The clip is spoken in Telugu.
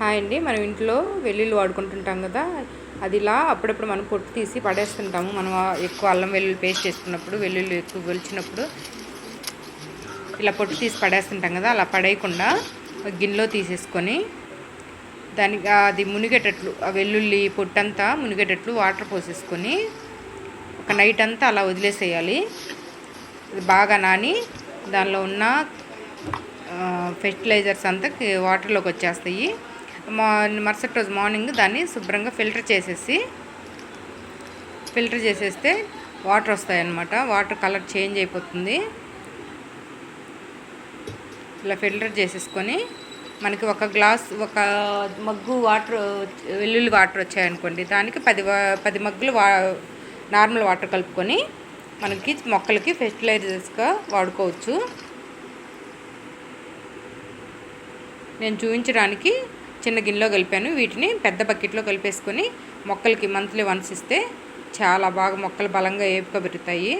హాయ్ అండి. మనం ఇంట్లో వెల్లుల్లి వాడుకుంటుంటాం కదా అది ఇలా అప్పుడప్పుడు మనం పొట్టు తీసి పడేస్తుంటాము. మనం ఎక్కువ అల్లం వెల్లుల్లి పేస్ట్ చేసుకున్నప్పుడు వెల్లుల్లి ఎక్కువ వెలిచినప్పుడు ఇలా పొట్టు తీసి పడేస్తుంటాం కదా అలా పడేయకుండా గిన్నెలో తీసేసుకొని దానికి అది మునిగేటట్లు ఆ వెల్లుల్లి పొట్టంతా మునిగేటట్లు వాటర్ పోసేసుకొని ఒక నైట్ అంతా అలా వదిలేసేయాలి. బాగా నాని దానిలో ఉన్న ఫెర్టిలైజర్స్ అంతా వాటర్లోకి వచ్చేస్తాయి. మా మరుసటి రోజు మార్నింగ్ దాన్ని శుభ్రంగా ఫిల్టర్ చేసేసి ఫిల్టర్ చేసేస్తే వాటర్ వస్తాయన్నమాట. వాటర్ కలర్ చేంజ్ అయిపోతుంది. ఇలా ఫిల్టర్ చేసేసుకొని మనకి ఒక గ్లాస్ ఒక మగ్గు వాటర్ వెల్లుల్లి వాటర్ వచ్చాయనుకోండి దానికి పది వా- పది మగ్గులు వా నార్మల్ వాటర్ కలుపుకొని మనకి మొక్కలకి ఫెర్టిలైజర్స్గా వాడుకోవచ్చు. నేను చూపించడానికి చిన్న గిన్నెలో కలిపాను. వీటిని పెద్ద బకెట్లో కలిపేసుకొని మొక్కలకి మంత్లీ వన్స్ ఇస్తే చాలా బాగా మొక్కలు బలంగా ఏపుగా పెరుగుతాయి